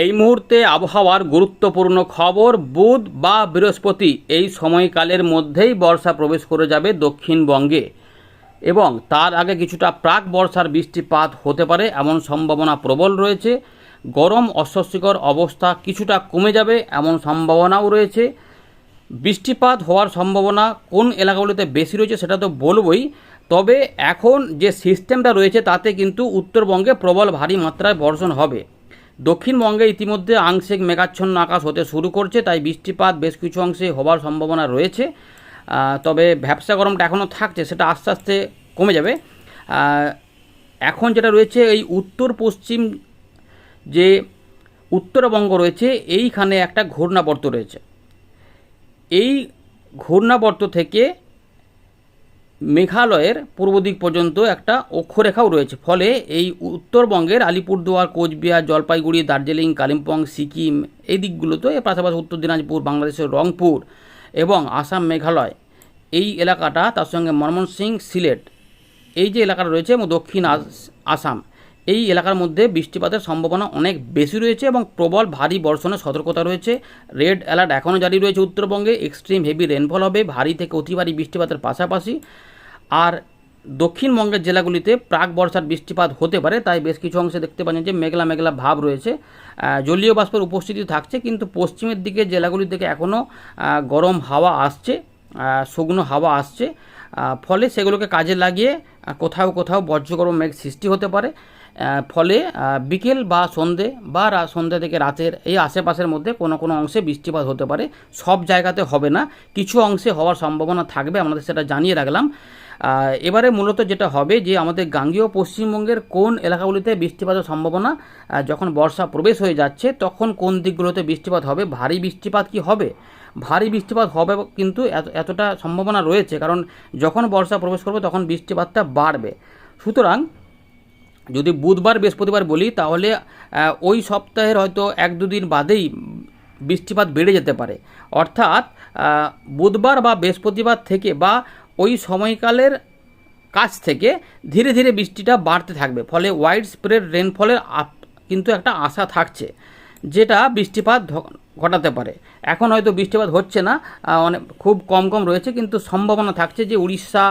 এই মুহূর্তে আবহাওয়ার গুরুত্বপূর্ণ খবর, বুধ বা বৃহস্পতি এই সময়কালের মধ্যেই বর্ষা প্রবেশ করে যাবে দক্ষিণবঙ্গে। এবং তার আগে কিছুটা প্রাক বর্ষার বৃষ্টিপাত হতে পারে, এমন সম্ভাবনা প্রবল রয়েছে। গরম, অস্বস্তিকর অবস্থা কিছুটা কমে যাবে, এমন সম্ভাবনাও রয়েছে। বৃষ্টিপাত হওয়ার সম্ভাবনা কোন এলাকাগুলিতে বেশি রয়েছে সেটা তো বলবই। তবে এখন যে সিস্টেমটা রয়েছে তাতে কিন্তু উত্তরবঙ্গে প্রবল ভারী মাত্রায় বর্ষণ হবে। দক্ষিণবঙ্গে ইতিমধ্যে আংশিক মেঘাচ্ছন্ন আকাশ হতে শুরু করছে, তাই বৃষ্টিপাত বেশ কিছু অংশে হবার সম্ভাবনা রয়েছে। তবে ভ্যাবসা গরমটা এখনও থাকছে, সেটা আস্তে আস্তে কমে যাবে। এখন যেটা রয়েছে, এই উত্তর পশ্চিম যে উত্তরবঙ্গ রয়েছে, এইখানে একটা ঘূর্ণাবর্ত রয়েছে। এই ঘূর্ণাবর্ত থেকে মেঘালয়ের পূর্ব দিক পর্যন্ত একটা অক্ষরেখাও রয়েছে। ফলে এই উত্তরবঙ্গের আলিপুরদুয়ার, কোচবিহার, জলপাইগুড়ি, দার্জিলিং, কালিম্পং, সিকিম এই দিকগুলোতে এর পাশাপাশি উত্তর দিনাজপুর, বাংলাদেশের রংপুর এবং আসাম, মেঘালয় এই এলাকাটা তার সঙ্গে ময়মনসিং সিলেট এই যে এলাকাটা রয়েছে এবং দক্ষিণ আস- আসাম। এই এলাকার মধ্যে বৃষ্টিপাতের সম্ভাবনা অনেক বেশি রয়েছে এবং প্রবল ভারী বর্ষণের সতর্কতা রয়েছে। রেড অ্যালার্ট এখনও জারি রয়েছে উত্তরবঙ্গে। এক্সট্রিম হেভি রেনফল হবে, ভারী থেকে অতি ভারী বৃষ্টিপাতের পাশাপাশি। আর দক্ষিণবঙ্গের জেলাগুলিতে প্রাক বর্ষার বৃষ্টিপাত হতে পারে, তাই বেশ কিছু অংশে দেখতে পাচ্ছেন যে মেঘলা মেঘলা ভাব রয়েছে। জলীয় বাষ্পের উপস্থিতি থাকছে, কিন্তু পশ্চিমের দিকে জেলাগুলি থেকে এখনও গরম হাওয়া আসছে শুকনো হাওয়া আসছে। ফলে সেগুলোকে কাজে লাগিয়ে কোথাও কোথাও বজ্রগরম মেঘ সৃষ্টি হতে পারে। ফলে বিকেল বা সন্ধে বা সন্ধ্যা থেকে রাতের এই আশেপাশের মধ্যে কোনো কোনো অংশে বৃষ্টিপাত হতে পারে। সব জায়গাতে হবে না। কিছু অংশে হওয়ার সম্ভাবনা থাকবে, আমাদের সেটা জানিয়ে রাখলাম। এবারে মূলত যেটা হবে যে আমাদের গাঙ্গীয় পশ্চিমবঙ্গের কোন এলাকাগুলিতে বৃষ্টিপাতের সম্ভাবনা যখন বর্ষা প্রবেশ হয়ে যাচ্ছে, তখন কোন দিকগুলোতে বৃষ্টিপাত হবে, ভারী বৃষ্টিপাত কি হবে? ভারী বৃষ্টিপাত হবে কিন্তু এত, এতটা সম্ভাবনা রয়েছে, কারণ যখন বর্ষা প্রবেশ করবে তখন বৃষ্টিপাতটা বাড়বে। সুতরাং যদি বুধবার, বৃহস্পতিবার বলি, তাহলে ওই সপ্তাহের হয়তো এক দুদিন বাদেই বৃষ্টিপাত বেড়ে যেতে পারে। অর্থাৎ বুধবার বা বৃহস্পতিবার থেকে বা ওই সময়কালের কাছ থেকে ধীরে ধীরে বৃষ্টিটা বাড়তে থাকবে। ফলে ওয়াইড স্প্রেড রেনফলের কিন্তু একটা আশা থাকছে, যেটা বৃষ্টিপাত ঘটাতে পারে। এখন হয়তো বৃষ্টিপাত হচ্ছে না অনেক, খুব কম কম রয়েছে, কিন্তু সম্ভাবনা থাকছে যে উড়িষ্যা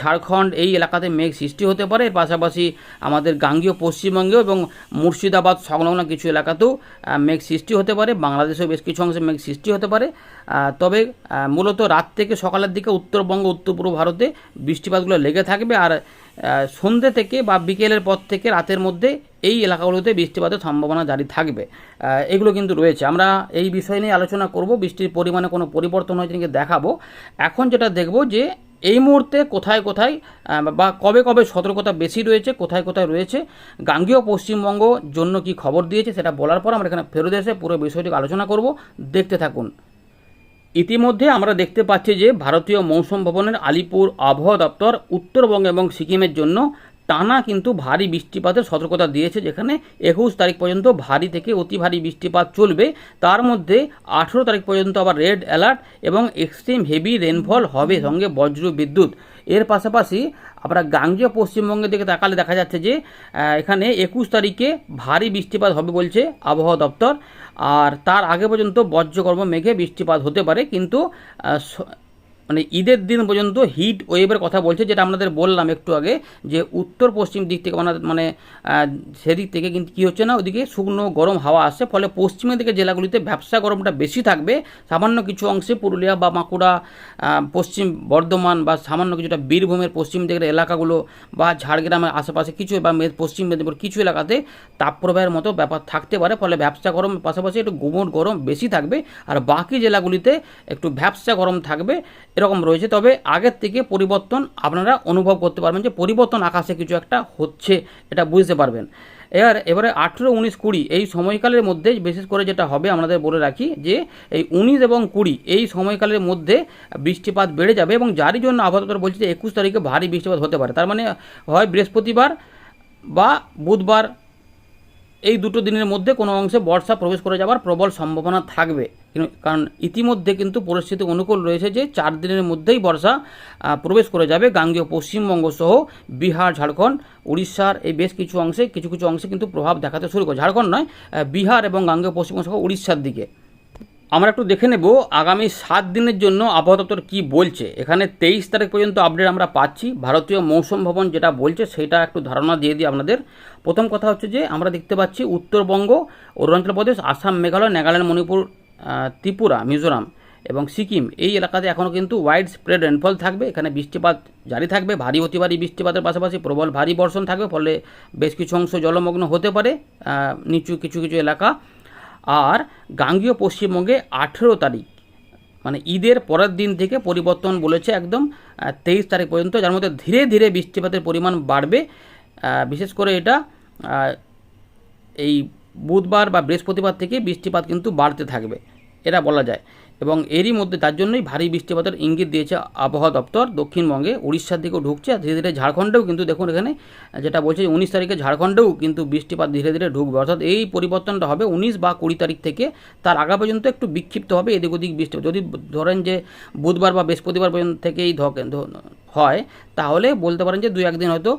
ঝাড়খণ্ড এই এলাকাতে মেঘ সৃষ্টি হতে পারে। এর পাশাপাশি আমাদের গাঙ্গীয়, পশ্চিমবঙ্গেও এবং মুর্শিদাবাদ সংলগ্ন কিছু এলাকাতেও মেঘ সৃষ্টি হতে পারে। বাংলাদেশেও বেশ কিছু অংশে মেঘ সৃষ্টি হতে পারে। তবে মূলত রাত থেকে সকালের দিকে উত্তরবঙ্গ, উত্তর পূর্ব ভারতে বৃষ্টিপাতগুলো লেগে থাকবে। আর সন্ধ্যে থেকে বা বিকেলের পর থেকে রাতের মধ্যে এই এলাকাগুলোতে বৃষ্টিপাতের সম্ভাবনা জারি থাকবে। এগুলো কিন্তু রয়েছে। আমরা এই বিষয় নিয়ে আলোচনা করব, বৃষ্টির পরিমাণে কোনো পরিবর্তন হয়েছে নাকি দেখাবো। এখন যেটা দেখব যে এই মুহূর্তে কোথায় কোথায় বা কবে কবে সতর্কতা বেশি রয়েছে, কোথায় কোথায় রয়েছে, গাঙ্গীয় পশ্চিমবঙ্গ জন্য কি খবর দিয়েছে সেটা বলার পর আমরা এখানে ফেরত এসে পুরো বিষয়টিকে আলোচনা করব। দেখতে থাকুন। ইতিমধ্যে আমরা দেখতে পাচ্ছি যে ভারতীয় মৌসুম ভবনের আলিপুর আবহাওয়া দপ্তর উত্তরবঙ্গ এবং সিকিমের জন্য টানা কিন্তু ভারী বৃষ্টিপাতের সতর্কতা দিয়েছে, যেখানে একুশ তারিখ পর্যন্ত ভারী থেকে অতি ভারী বৃষ্টিপাত চলবে। তার মধ্যে আঠেরো তারিখ পর্যন্ত আবার রেড অ্যালার্ট এবং এক্সট্রিম হেভি রেনফল হবে সঙ্গে বজ্র বিদ্যুৎ। এর পাশাপাশি আমরা গাঙ্গীয় পশ্চিমবঙ্গের দিকে তাকালে দেখা যাচ্ছে যে এখানে একুশ তারিখে ভারী বৃষ্টিপাত হবে বলছে আবহাওয়া দপ্তর। আর তার আগে পর্যন্ত বজ্রকর্ম মেঘে বৃষ্টিপাত হতে পারে, কিন্তু মানে ঈদের দিন পর্যন্ত হিট ওয়েভের কথা বলছে, যেটা আপনাদের বললাম একটু আগে, যে উত্তর পশ্চিম দিক থেকে মানে মানে সেদিক থেকে কিন্তু কী হচ্ছে না, ওদিকে শুকনো গরম হাওয়া আসছে, ফলে পশ্চিমের দিকে জেলাগুলিতে ব্যবসা গরমটা বেশি থাকবে। সামান্য কিছু অংশে পুরুলিয়া বা বাঁকুড়া পশ্চিম বর্ধমান বা সামান্য কিছুটা বীরভূমের পশ্চিম দিকের এলাকাগুলো বা ঝাড়গ্রামের আশেপাশে কিছু বা পশ্চিম মেদিনীপুর কিছু এলাকাতে তাপপ্রবাহের মতো ব্যাপার থাকতে পারে, ফলে ব্যবসা গরম, পাশাপাশি একটু গুমোট গরম বেশি থাকবে, আর বাকি জেলাগুলিতে একটু ব্যবসা গরম থাকবে। এরকম রয়েছে। তবে আগের থেকে পরিবর্তন আপনারা অনুভব করতে পারবেন যে পরিবর্তন আকাশে কিছু একটা হচ্ছে, এটা বুঝতে পারবেন। এবার, এবারে আঠেরো উনিশ কুড়ি, এই সময়কালের মধ্যে বিশেষ করে যেটা হবে, আমাদের বলে রাখি যে এই উনিশ এবং কুড়ি, এই সময়কালের মধ্যে বৃষ্টিপাত বেড়ে যাবে এবং যারই জন্য দপ্তর বলছে যে একুশ তারিখে ভারী বৃষ্টিপাত হতে পারে। তার মানে হয় বৃহস্পতিবার বা বুধবার এই দুটো দিনের মধ্যে কোনো অংশে বর্ষা প্রবেশ করে যাওয়ার প্রবল সম্ভাবনা থাকবে। কারণ ইতিমধ্যে কিন্তু পরিস্থিতি অনুকূল রয়েছে যে চার দিনের মধ্যেই বর্ষা প্রবেশ করে যাবে গাঙ্গীয় পশ্চিমবঙ্গ সহ বিহার, ঝাড়খণ্ড, উড়িষ্যার এই বেশ কিছু অংশে, কিছু কিছু অংশে কিন্তু প্রভাব দেখাতে শুরু করে ঝাড়খণ্ড নয় বিহার এবং গাঙ্গীয় পশ্চিমবঙ্গ সহ উড়িষ্যার দিকে। আমরা একটু দেখে নেব আগামী সাত দিনের জন্য আবহাওয়া দপ্তর কী বলছে। এখানে তেইশ তারিখ পর্যন্ত আপডেট আমরা পাচ্ছি। ভারতীয় মৌসুম ভবন যেটা বলছে, সেটা একটু ধারণা দিয়ে দিই আপনাদের। প্রথম কথা হচ্ছে যে, আমরা দেখতে পাচ্ছি উত্তরবঙ্গ, অরুণাচল প্রদেশ, আসাম, মেঘালয়, নাগাল্যান্ড, মণিপুর ত্রিপুরা, মিজোরাম এবং সিকিম। এই এলাকাতে এখনও কিন্তু ওয়াইড স্প্রেড রেনফল থাকবে। এখানে বৃষ্টিপাত জারি থাকবে। ভারী অতি ভারী বৃষ্টিপাতের পাশাপাশি প্রবল ভারী বর্ষণ থাকবে। ফলে বেশ কিছু অংশ জলমগ্ন হতে পারে। নিচু কিছু কিছু এলাকা আর গাঙ্গীয় পশ্চিমবঙ্গে আঠেরো তারিখ মানে ঈদের পরের দিন থেকে পরিবর্তন বলেছে একদম তেইশ তারিখ পর্যন্ত, যার মধ্যে ধীরে ধীরে বৃষ্টিপাতের পরিমাণ বাড়বে। বিশেষ করে এটা এই বুধবার বা বৃহস্পতিবার থেকে বৃষ্টিপাত কিন্তু বাড়তে থাকবে। এটা বলা যায়। এবং এরই মধ্যে তার জন্যই ভারী বৃষ্টিপাতের ইঙ্গিত দিয়েছে আবহাওয়া দপ্তর। দক্ষিণবঙ্গে উড়িষ্যার দিকেও ঢুকছে। আর ধীরে ধীরে ঝাড়খণ্ডেও কিন্তু দেখুন এখানে, যেটা বলছে উনিশ তারিখে ঝাড়খণ্ডেও কিন্তু বৃষ্টিপাত ধীরে ধীরে ঢুকবে। অর্থাৎ এই পরিবর্তনটা হবে উনিশ বা কুড়ি তারিখ থেকে। তার আগা পর্যন্ত একটু বিক্ষিপ্ত হবে এদিক ওদিক বৃষ্টি। যদি ধরেন যে বুধবার বা বৃহস্পতিবার পর্যন্ত থেকেই হয়, তাহলে বলতে পারেন যে দু একদিন হয়তো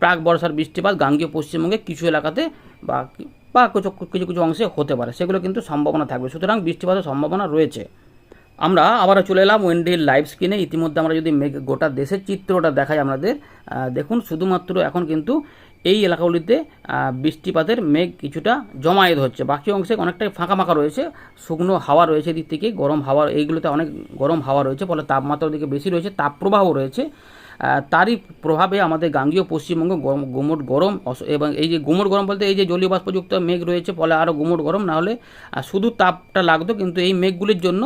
প্রাক বর্ষার বৃষ্টিপাত গাঙ্গীয় পশ্চিমবঙ্গে কিছু এলাকাতে বা বা কিছু কিছু কিছু অংশে হতে পারে, সেগুলো কিন্তু সম্ভাবনা থাকবে। সুতরাং বৃষ্টিপাতের সম্ভাবনা রয়েছে। আমরা আবারও চলে এলাম ওয়েন্ডির লাইভ স্ক্রিনে ইতিমধ্যে আমরা যদি মেঘ, গোটা দেশের চিত্রটা দেখাই আপনাদের দেখুন শুধুমাত্র এখন কিন্তু এই এলাকাগুলিতে বৃষ্টিপাতের মেঘ কিছুটা জমায়েত হচ্ছে। বাকি অংশে অনেকটাই ফাঁকা ফাঁকা রয়েছে। শুকনো হাওয়া রয়েছে দিক থেকে, গরম হাওয়া, এইগুলোতে অনেক গরম হাওয়া রয়েছে, ফলে তাপমাত্রার দিকে বেশি রয়েছে তাপপ্রবাহ রয়েছে। তারই প্রভাবে আমাদের গাঙ্গীয় পশ্চিমবঙ্গ গুমোট গরম এবং এই যে গুমট গরম বলতে এই যে জলীয় বাষ্পযুক্ত মেঘ রয়েছে, ফলে আরও গুমট গরম না হলে শুধু তাপটা লাগতো, কিন্তু এই মেঘগুলির জন্য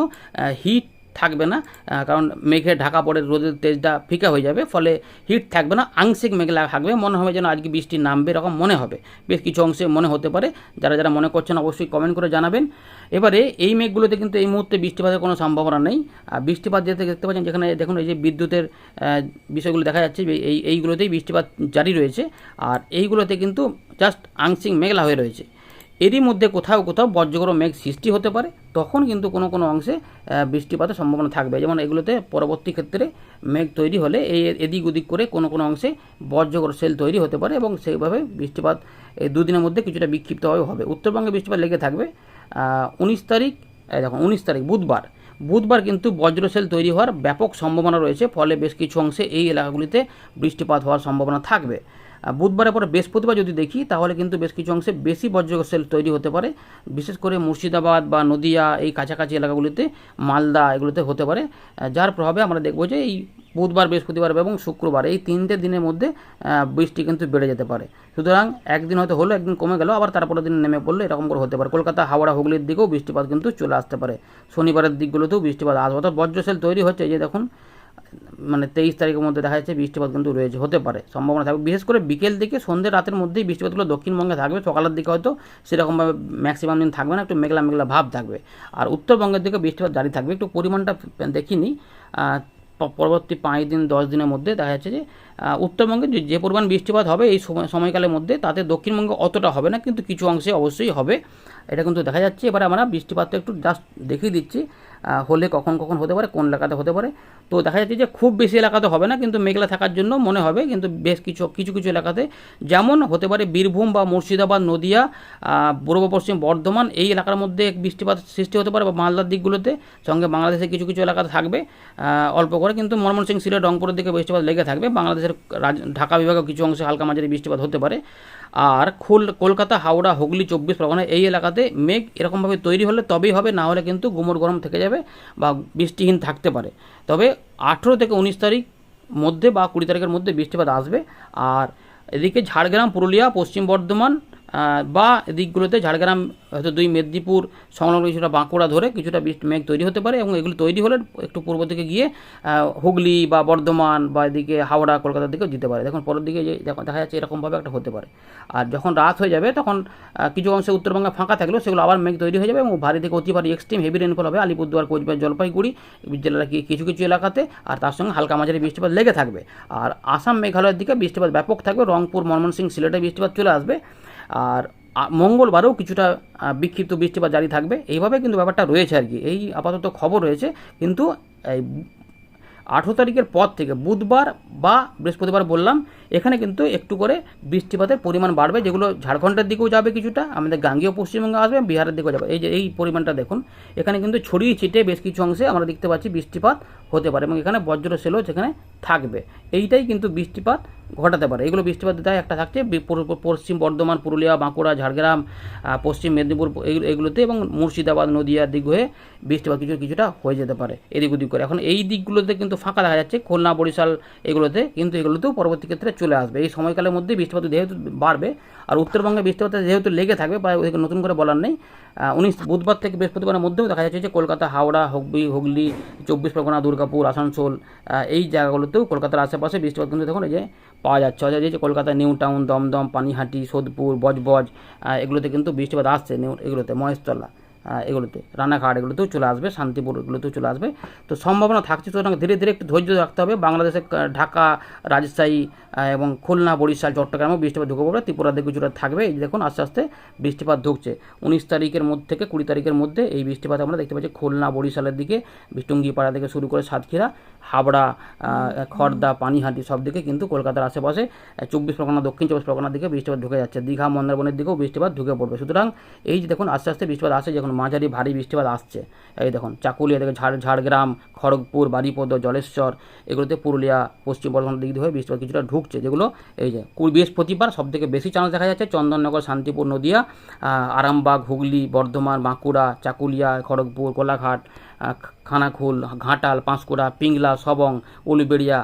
হিট থাকবে না কারণ মেঘে ঢাকা পড়ে রোদের তেজটা ফিকা হয়ে যাবে, ফলে হিট থাকবে না, আংশিক মেঘলা থাকবে। মনে হবে যেন আজকে বৃষ্টি নামবে এরকম মনে হবে। বেশ কিছু অংশে মনে হতে পারে। যারা যারা মনে করছেন অবশ্যই কমেন্ট করে জানাবেন। এবারে এই মেঘগুলোতে কিন্তু এই মুহূর্তে বৃষ্টিপাতের কোনো সম্ভাবনা নেই। আর বৃষ্টিপাত যেতে দেখতে পাচ্ছেন যেখানে, দেখুন এই যে বিদ্যুতের বিষয়গুলো দেখা যাচ্ছে এই- এই, এইগুলোতেই বৃষ্টিপাত জারি রয়েছে। আর এইগুলোতে কিন্তু জাস্ট আংশিক মেঘলা হয়ে রয়েছে। এরই মধ্যে কোথাও কোথাও বজ্রগড় মেঘ সৃষ্টি হতে পারে। তখন কিন্তু কোনো কোনো অংশে বৃষ্টিপাতের সম্ভাবনা থাকবে। যেমন এগুলোতে পরবর্তী ক্ষেত্রে মেঘ তৈরি হলে এই এদিক ওদিক করে কোনো কোনো অংশে বজ্রগড় সেল তৈরি হতে পারে এবং সেইভাবে বৃষ্টিপাত এই দুদিনের মধ্যে কিছুটা বিক্ষিপ্তভাবে হবে। উত্তরবঙ্গে বৃষ্টিপাত লেগে থাকবে উনিশ তারিখ দেখুন উনিশ তারিখ, বুধবার। বুধবার কিন্তু বজ্রসেল তৈরি হওয়ার ব্যাপক সম্ভাবনা রয়েছে, ফলে বেশ কিছু অংশে এই এলাকাগুলিতে বৃষ্টিপাত হওয়ার সম্ভাবনা থাকবে। বুধবারের পরে বৃহস্পতিবার যদি দেখি, তাহলে কিন্তু বেশ কিছু অংশে বেশি বজ্রসেল তৈরি হতে পারে। বিশেষ করে মুর্শিদাবাদ বা নদিয়া, এই কাছাকাছি এলাকাগুলিতে, মালদা এগুলোতে হতে পারে। যার প্রভাবে আমরা দেখব যে এই বুধবার, বৃহস্পতিবার এবং শুক্রবার, এই তিনটে দিনের মধ্যে বৃষ্টি কিন্তু বেড়ে যেতে পারে। সুতরাং একদিন হয়তো হলো, একদিন কমে গেল, আবার তারপরের দিন নেমে পড়ল এরকম করে হতে পারে। কলকাতা, হাওড়া, হুগলির দিকেও বৃষ্টিপাত কিন্তু চলে আসতে পারে। শনিবারের দিকগুলোতেও বৃষ্টিপাত। আসবে অর্থাৎ বজ্রসেল তৈরি হচ্ছে যে দেখুন মানে তেইশ তারিখের মধ্যে দেখা যাচ্ছে বৃষ্টিপাত কিন্তু রয়েছে, হতে পারে, সম্ভাবনা থাকবে বিশেষ করে বিকেল দিকে সন্ধ্যে রাতের মধ্যেই বৃষ্টিপাতগুলো দক্ষিণবঙ্গে থাকবে, সকালের দিকে হয়তো সেরকমভাবে ম্যাক্সিমাম দিন থাকবে না, একটু মেঘলা মেঘলা ভাব থাকবে। আর উত্তরবঙ্গের দিকে বৃষ্টিপাত জারি থাকবে। একটু পরিমাণটা দেখিনি পরবর্তী পাঁচ দিন, দশ দিনের মধ্যে দেখা যাচ্ছে যে উত্তরবঙ্গে যে- পরিমাণ বৃষ্টিপাত হবে এই সময়, সময়কালের মধ্যে তাতে দক্ষিণবঙ্গে অতটা হবে না, কিন্তু কিছু অংশে অবশ্যই হবে। এটা কিন্তু দেখা যাচ্ছে। এবারে আমরা বৃষ্টিপাতটা একটু জাস্ট দেখিয়ে দিচ্ছি। হলে কখন কখন হতে পারে, কোন এলাকাতে হতে পারে। তো দেখা যাচ্ছে যে খুব বেশি এলাকাতে হবে না, কিন্তু মেঘলা থাকার জন্য মনে হবে, কিন্তু বেশ কিছু কিছু কিছু এলাকাতে যেমন হতে পারে বীরভূম বা মুর্শিদাবাদ, নদিয়া পূর্ব পশ্চিম বর্ধমান, এই এলাকার মধ্যে বৃষ্টিপাত সৃষ্টি হতে পারে বা মালদার দিকগুলোতে, সঙ্গে বাংলাদেশের কিছু কিছু এলাকাতে থাকবে অল্প করে, কিন্তু ময়মনসিং সিলেট, রংপুরের দিকে বৃষ্টিপাত লেগে থাকবে। বাংলাদেশের ঢাকা বিভাগে কিছু অংশে হালকা মাঝারি বৃষ্টিপাত হতে পারে। আর খোল, কলকাতা, হাওড়া, হুগলি, চব্বিশ পরগনা এই এলাকাতে মেঘ এরকমভাবে তৈরি হলে তবেই হবে, না হলে কিন্তু গুমর গরম থেকে যাবে বা বৃষ্টিহীন থাকতে পারে। তবে আঠেরো থেকে উনিশ তারিখ মধ্যে বা কুড়ি তারিখের মধ্যে বৃষ্টিপাত আসবে। আর এদিকে ঝাড়গ্রাম, পুরুলিয়া, পশ্চিম বর্ধমান বা দিকগুলোতে ঝাড়গ্রাম, হয়তো দুই মেদিনীপুর সংলগ্ন কিছুটা বাঁকুড়া ধরে কিছুটা বৃষ্টি মেঘ তৈরি হতে পারে এবং এগুলো তৈরি হলে একটু পূর্ব দিকে গিয়ে হুগলি বা বর্ধমান বা এদিকে হাওড়া, কলকাতার দিকেও যেতে পারে। দেখুন, পরের দিকে যে দেখা যাচ্ছে এরকমভাবে একটা হতে পারে। আর যখন রাত হয়ে যাবে, তখন কিছু অংশে উত্তরবঙ্গে ফাঁকা থাকলেও সেগুলো আবার মেঘ তৈরি হয়ে যাবে এবং ভারী থেকে অতি ভারী এক্সট্রিম হেভি রেনফল হবে। আলিপুরদুয়ার, কোচবিহার, জলপাইগুড়ি জেলার কিছু কিছু এলাকাতে আর তার সঙ্গে হালকা মাঝারি বৃষ্টিপাত লেগে থাকবে। আর আসাম, মেঘালয়ের দিকে বৃষ্টিপাত ব্যাপক থাকবে। রংপুর, ময়মনসিংহ, সিলেটে বৃষ্টিপাত চলে আসবে। আর মঙ্গলবারেও কিছুটা বিক্ষিপ্ত বৃষ্টিপাত জারি থাকবে। এইভাবে কিন্তু ব্যাপারটা রয়েছে আর কি। এই আপাতত খবর রয়েছে। কিন্তু এই আঠেরো তারিখের পর থেকে বুধবার বা বৃহস্পতিবার বললাম, এখানে কিন্তু একটু করে বৃষ্টিপাতের পরিমাণ বাড়বে, যেগুলো ঝাড়খণ্ডের দিকেও যাবে কিছুটা, আমাদের গাঙ্গীয় পশ্চিমবঙ্গে আসবে, বিহারের দিকেও যাবে। এই যে, এই পরিমাণটা দেখুন, এখানে কিন্তু ছড়িয়ে ছিটে বেশ কিছু অংশে আমরা দেখতে পাচ্ছি বৃষ্টিপাত হতে পারে এবং এখানে বজ্র সেলও সেখানে থাকবে। এইটাই কিন্তু বৃষ্টিপাত ঘটাতে পারে। এগুলো বৃষ্টিপাতের দায় একটা থাকছে। পশ্চিম বর্ধমান, পুরুলিয়া, বাঁকুড়া, ঝাড়গ্রাম পশ্চিম মেদিনীপুর এগুলো- এগুলোতে এবং মুর্শিদাবাদ নদিয়ার দিক হয়ে বৃষ্টিপাত কিছু কিছুটা হয়ে যেতে পারে এদিক ওদিক করে। এখন এই দিকগুলোতে কিন্তু ফাঁকা দেখা যাচ্ছে। খুলনা, বরিশাল এগুলোতে কিন্তু এগুলোতেও পরবর্তী ক্ষেত্রে চলে আসবে। এই সময়কালের মধ্যে বৃষ্টিপাত যেহেতু বাড়বে আর উত্তরবঙ্গে বৃষ্টিপাত যেহেতু লেগে থাকবে বা ওদেরকে নতুন করে বলার নেই। উনিশ, বুধবার থেকে বৃহস্পতিবারের মধ্যেও দেখা যাচ্ছে যে কলকাতা, হাওড়া, হুগলি হুগলি, চব্বিশ পরগনা, দুর্গাপুর, আসানসোল এই জায়গাগুলোতেও কলকাতার আশেপাশে বৃষ্টিপাত কিন্তু দেখুন এই যে পাওয়া যাচ্ছে। অর্থাৎ যে কলকাতা নিউ টাউন দমদম, পানিহাটি, সোদপুর, বজবজ এগুলোতে কিন্তু বৃষ্টিপাত আসছে নিউ, এগুলোতে মহেশতলা। এগুলোতে, রানাঘাট এগুলোতেও চলে আসবে, শান্তিপুর এগুলোতেও চলে আসবে। তো সম্ভাবনা থাকছে, সুতরাং ধীরে ধীরে একটু ধৈর্য রাখতে হবে। বাংলাদেশে ঢাকা, রাজশাহী এবং খুলনা, বরিশাল, চট্টগ্রামেও বৃষ্টিপাত ঢুকে পড়বে। ত্রিপুরার দিকে কিছুটা থাকবে। এই দেখুন, আস্তে আস্তে বৃষ্টিপাত ঢুকছে। উনিশ তারিখের মধ্যে থেকে কুড়ি তারিখের মধ্যে এই বৃষ্টিপাত আমরা দেখতে পাচ্ছি খুলনা, বরিশালের দিকে টুঙ্গিপাড়া থেকে শুরু করে সাতক্ষীরা, হাবড়া খড়দা পানিহাটি সব দিকে কিন্তু কলকাতার আশেপাশে চব্বিশ পরগনা, দক্ষিণ চব্বিশ পরগনার দিকে বৃষ্টিপাত ঢুকে যাচ্ছে। দীঘা মন্দারবনের দিকেও বৃষ্টিপাত ঢুকে পড়বে। সুতরাং এই যে দেখুন, আস্তে আস্তে বৃষ্টিপাত আসে যখন মাঝারি ভারী বৃষ্টিপাত আসছে। এই দেখুন, চাকুলিয়া থেকে ঝাড় ঝাড়গ্রাম, খড়গপুর, বারিপদ, জলেশ্বর, এগুলোতে পুরুলিয়া, পশ্চিম বর্ধমান দিক দিয়ে বৃষ্টিপাত কিছুটা ঢুকছে। যেগুলো এই যে বৃহস্পতিবার সব থেকে বেশি চান্স দেখা যাচ্ছে চন্দননগর, শান্তিপুর, নদিয়া আরামবাগ, হুগলি, বর্ধমান, বাঁকুড়া, চাকুলিয়া, খড়গপুর কোলাঘাট আহ, খানাকুল ঘাটাল পাঁশকুড়া পিংলা সবং উলুবেড়িয়া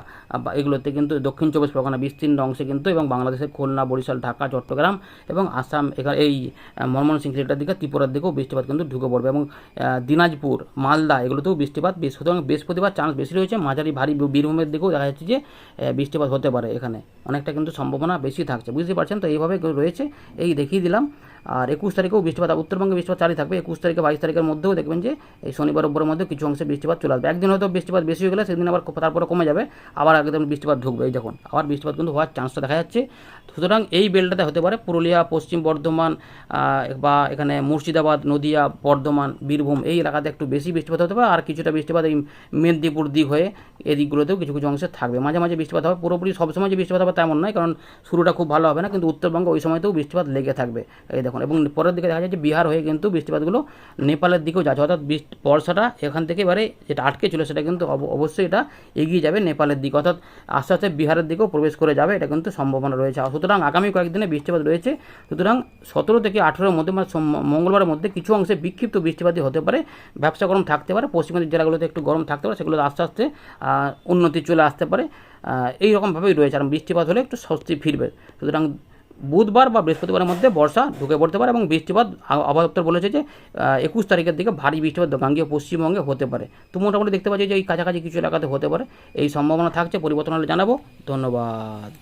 এগুলোতে কিন্তু দক্ষিণ চব্বিশ পরগনা বিস্তীর্ণ অংশে কিন্তু এবং বাংলাদেশের খুলনা বরিশাল ঢাকা চট্টগ্রাম এবং আসাম এখানে এই আহ, ময়মনসিংহ সিলেটের দিকে ত্রিপুরার দিকেও বৃষ্টিপাত কিন্তু ঢুকে পড়বে এবং দিনাজপুর মালদা এগুলোতেও বৃষ্টিপাত সুতরাং বৃহস্পতিবার চান্স বেশি রয়েছে। মাঝারি ভারী বীরভূমের দিকেও দেখা যাচ্ছে যে বৃষ্টিপাত হতে পারে এখানে। অনেকটা কিন্তু সম্ভাবনা বেশি থাকছে। বুঝতে পারছেন তো এইভাবে রয়েছে এই দেখিয়ে দিলাম। আর একুশ তারিখেও বৃষ্টিপাত উত্তরবঙ্গে বৃষ্টিপাত চালু থাকবে। একুশ তারিখে বাইশ তারিখের মধ্যেও দেখবেন যে এই শনিবার রোববারের মধ্যে কিছু বৃষ্টিপাত চলে আসবে। একদিন হয়তো বৃষ্টিপাত বেশি হয়ে গেলে সেদিন আবার তারপরে কমে যাবে, আবার একদম বৃষ্টিপাত ঢুকবে এই যখন আবার বৃষ্টিপাত কিন্তু হওয়ার চান্সটা দেখা যাচ্ছে। সুতরাং এই বেলটাতে হতে পারে পুরুলিয়া, পশ্চিম বর্ধমান বা এখানে মুর্শিদাবাদ, নদিয়া, বর্ধমান, বীরভূম এই এলাকাতে একটু বেশি বৃষ্টিপাত হতে পারে। আর কিছুটা বৃষ্টিপাত এই মেদিনীপুর দিক হয়ে এই দিকগুলোতেও কিছু কিছু অংশে থাকবে। মাঝে মাঝে বৃষ্টিপাত হবে, পুরোপুরি সবসময় যে বৃষ্টিপাত হবে তেমন নয়, কারণ শুরুটা খুব ভালো হবে না, কিন্তু উত্তরবঙ্গে ওই সময়তেও বৃষ্টিপাত লেগে থাকবে। এই দেখুন, এবং পরের দিকে দেখা যায় যে বিহার হয়ে কিন্তু বৃষ্টিপাতগুলো নেপালের দিকেও যাচ্ছে, অর্থাৎ বৃষ্টি, বর্ষাটা এখান থেকে এবারে যেটা আটকে ছিল সেটা কিন্তু অব- অবশ্যই এটা এগিয়ে যাবে নেপালের দিকে, অর্থাৎ আস্তে আস্তে বিহারের দিকেও প্রবেশ করে যাবে, এটা কিন্তু সম্ভাবনা রয়েছে। সুতরাং আগামী কয়েকদিনে বৃষ্টিপাত রয়েছে, সুতরাং সতেরো থেকে আঠেরোর মধ্যে মানে মঙ্গলবারের মধ্যে কিছু অংশে বিক্ষিপ্ত বৃষ্টিপাতই হতে পারে, ব্যবসা গরম থাকতে পারে, পশ্চিমবঙ্গের জেলাগুলোতে একটু গরম থাকতে পারে সেগুলো আস্তে আস্তে উন্নতি চলে আসতে পারে। এই রকমভাবেই রয়েছে। আর বৃষ্টিপাত হলে একটু স্বস্তি ফিরবে। সুতরাং বুধবার বা বৃহস্পতিবারের মধ্যে বর্ষা ঢুকে পড়তে পারে এবং বৃষ্টিপাত আবহাওয়া বলেছে যে একুশ তারিখের দিকে ভারী বৃষ্টিপাত গাঙ্গীয় পশ্চিমবঙ্গে হতে পারে। তো মোটামুটি দেখতে পাচ্ছি যে, এই কাছাকাছি কিছু এলাকাতে হতে পারে। এই সম্ভাবনা থাকছে। পরিবর্তন হলে জানাব। ধন্যবাদ।